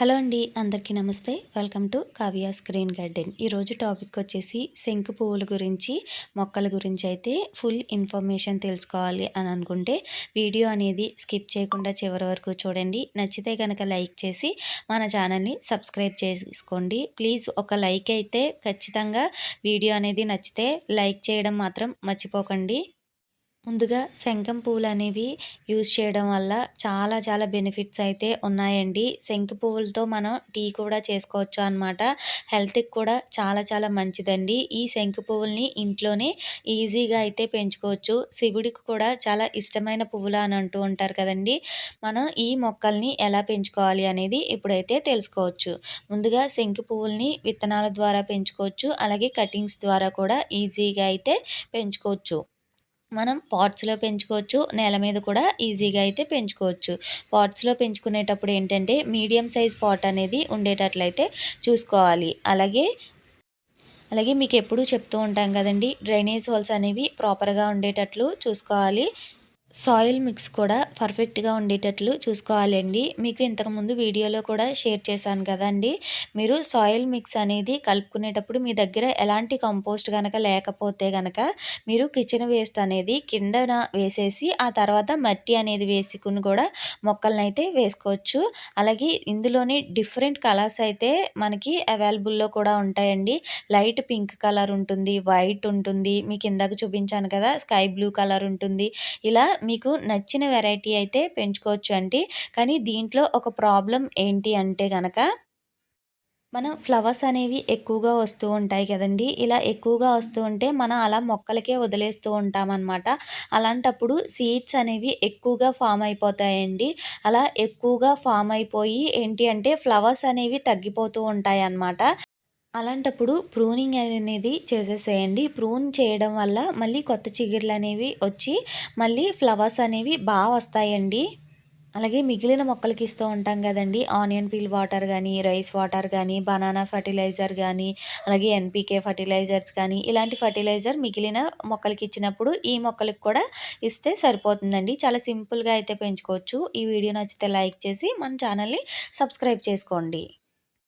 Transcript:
Hello అండి అందరికీ నమస్తే. Welcome to Kavya screen garden. ఈరోజు టాపిక్ వచ్చేసి శంకు పువ్వుల గురించి మొక్కల గురించి అయితే ఫుల్ ఇన్ఫర్మేషన్ తెలుసుకోవాలి అని అనుకుంటే వీడియో అనేది స్కిప్ చేయకుండా చివరి వరకు చూడండి. నచ్చితే కనుక లైక్ చేసి మన ఛానల్ని సబ్స్క్రైబ్ చేసుకోండి. ప్లీజ్ ఒక లైక్ అయితే ఖచ్చితంగా వీడియో అనేది నచ్చితే లైక్ చేయడం మాత్రం మర్చిపోకండి. ముందుగా శంఖం పువ్వులు అనేవి యూజ్ చేయడం వల్ల చాలా చాలా బెనిఫిట్స్ అయితే ఉన్నాయండి. శంఖ పువ్వులతో మనం టీ కూడా చేసుకోవచ్చు అనమాట హెల్త్కి కూడా చాలా చాలా మంచిదండి. ఈ శంఖ పువ్వుల్ని ఇంట్లోనే ఈజీగా అయితే పెంచుకోవచ్చు. శివుడికి కూడా చాలా ఇష్టమైన పువ్వులు అని అంటూ ఉంటారు కదండి. మనం ఈ మొక్కల్ని ఎలా పెంచుకోవాలి అనేది ఇప్పుడైతే తెలుసుకోవచ్చు. ముందుగా శంఖ పువ్వుల్ని విత్తనాల ద్వారా పెంచుకోవచ్చు. అలాగే కటింగ్స్ ద్వారా కూడా ఈజీగా అయితే పెంచుకోవచ్చు. మనం పాట్స్లో పెంచుకోవచ్చు నేల మీద కూడా ఈజీగా అయితే పెంచుకోవచ్చు. పాట్స్లో పెంచుకునేటప్పుడు ఏంటంటే మీడియం సైజ్ పాట్ అనేది ఉండేటట్లయితే చూసుకోవాలి. అలాగే అలాగే మీకు ఎప్పుడూ చెప్తూ ఉంటాం కదండి డ్రైనేజ్ హోల్స్ అనేవి ప్రాపర్గా ఉండేటట్లు చూసుకోవాలి. సాయిల్ మిక్స్ కూడా పర్ఫెక్ట్గా ఉండేటట్లు చూసుకోవాలండి. మీకు ఇంతకుముందు వీడియోలో కూడా షేర్ చేశాను కదండి. మీరు సాయిల్ మిక్స్ అనేది కలుపుకునేటప్పుడు మీ దగ్గర ఎలాంటి కంపోస్ట్ కనుక లేకపోతే కనుక మీరు కిచెన్ వేస్ట్ అనేది కిందన వేసేసి ఆ తర్వాత మట్టి అనేది వేసుకుని కూడా మొక్కలను అయితే వేసుకోవచ్చు. అలాగే ఇందులోని డిఫరెంట్ కలర్స్ అయితే మనకి అవైలబుల్లో కూడా ఉంటాయండి. లైట్ పింక్ కలర్ ఉంటుంది వైట్ ఉంటుంది. మీకు ఇందాక చూపించాను కదా స్కై బ్లూ కలర్ ఉంటుంది. ఇలా మీకు నచ్చిన వెరైటీ అయితే పెంచుకోవచ్చు అండి కానీ దీంట్లో ఒక ప్రాబ్లం ఏంటి అంటే కనుక మనం ఫ్లవర్స్ అనేవి ఎక్కువగా వస్తూ ఉంటాయి కదండి. ఇలా ఎక్కువగా వస్తూ ఉంటే మనం అలా మొక్కలకే వదిలేస్తూ ఉంటామన్నమాట. అలాంటప్పుడు సీడ్స్ అనేవి ఎక్కువగా ఫామ్ అయిపోతాయండి. అలా ఎక్కువగా ఫామ్ అయిపోయి ఏంటి అంటే ఫ్లవర్స్ అనేవి తగ్గిపోతూ ఉంటాయి అన్నమాట అలాంటప్పుడు ప్రూనింగ్ అనేది చేసేసేయండి. ప్రూన్ చేయడం వల్ల మళ్ళీ కొత్త చిగుర్లు అనేవి వచ్చి మళ్ళీ ఫ్లవర్స్ అనేవి బాగా వస్తాయండి. అలాగే మిగిలిన మొక్కలకి ఇస్తూ ఉంటాం కదండి. ఆనియన్ పీల్ వాటర్ కానీ రైస్ వాటర్ కానీ బనానా ఫర్టిలైజర్ కానీ అలాగే ఎన్పికే ఫర్టిలైజర్స్ కానీ ఇలాంటి ఫర్టిలైజర్ మిగిలిన మొక్కలకి ఇచ్చినప్పుడు ఈ మొక్కలకు కూడా ఇస్తే సరిపోతుందండి. చాలా సింపుల్గా అయితే పెంచుకోవచ్చు. ఈ వీడియో నచ్చితే లైక్ చేసి మన ఛానల్ని సబ్స్క్రైబ్ చేసుకోండి.